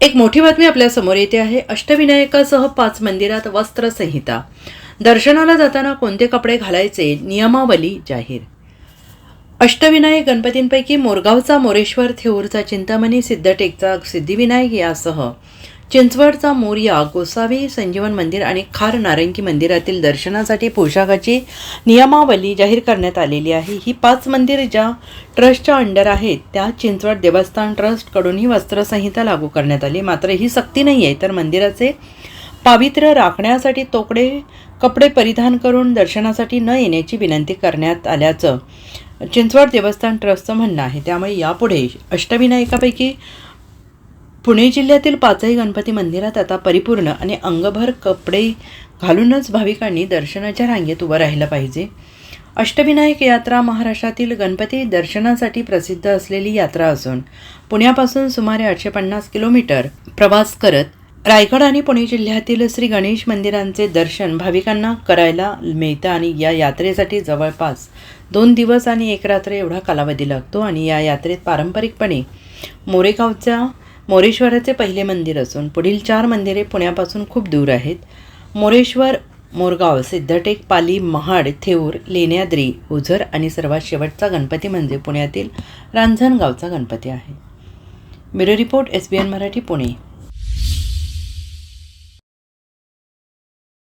एक मोठी बातमी आपल्यासमोर येते आहे. अष्टविनायकासह पाच मंदिरात वस्त्रसंहिता. दर्शनाला जाताना कोणते कपडे घालायचे? नियमावली जाहीर. अष्टविनायक गणपतींपैकी मोरगावचा मोरेश्वर थेऊरचा चिंतामणी सिद्धटेकचा सिद्धिविनायक यासह चिंचवडचा मोर्या गोसावी संजीवन मंदिर आणि खार नारंगी मंदिरातील दर्शनासाठी पोशाखाची नियमावली जाहीर करण्यात आलेली आहे. ही पाच मंदिर ज्या ट्रस्टच्या अंडर आहेत त्या चिंचवड देवस्थान ट्रस्टकडून ही वस्त्रसंहिता लागू करण्यात आली. मात्र ही सक्ती नाही आहे तर मंदिराचे पावित्र्य राखण्यासाठी तोकडे कपडे परिधान करून दर्शनासाठी न येण्याची विनंती करण्यात आल्याचं चिंचवड देवस्थान ट्रस्टचं म्हणणं आहे. त्यामुळे यापुढे अष्टविनायकापैकी पुणे जिल्ह्यातील पाचही गणपती मंदिरात आता परिपूर्ण आणि अंगभर कपडे घालूनच भाविकांनी दर्शनाच्या रांगेत उभं राहिलं पाहिजे. अष्टविनायक यात्रा महाराष्ट्रातील गणपती दर्शनासाठी प्रसिद्ध असलेली यात्रा असून पुण्यापासून सुमारे आठशे पन्नास किलोमीटर प्रवास करत रायगड आणि पुणे जिल्ह्यातील श्री गणेश मंदिरांचे दर्शन भाविकांना करायला मिळतं आणि या यात्रेसाठी जवळपास दोन दिवस आणि एक रात्र एवढा कालावधी लागतो आणि या यात्रेत पारंपरिकपणे मोरेगावच्या मोरेश्वराचे पहिले मंदिर असून पुढील चार मंदिरे पुण्यापासून खूप दूर आहेत. मोरेश्वर मोरगाव सिद्धटेक पाली महाड थेऊर लेण्याद्री ओझर आणि सर्वात शेवटचा गणपती म्हणजे पुण्यातील रांझणगावचा गणपती आहे. Bureau report S B N Marathi Pune.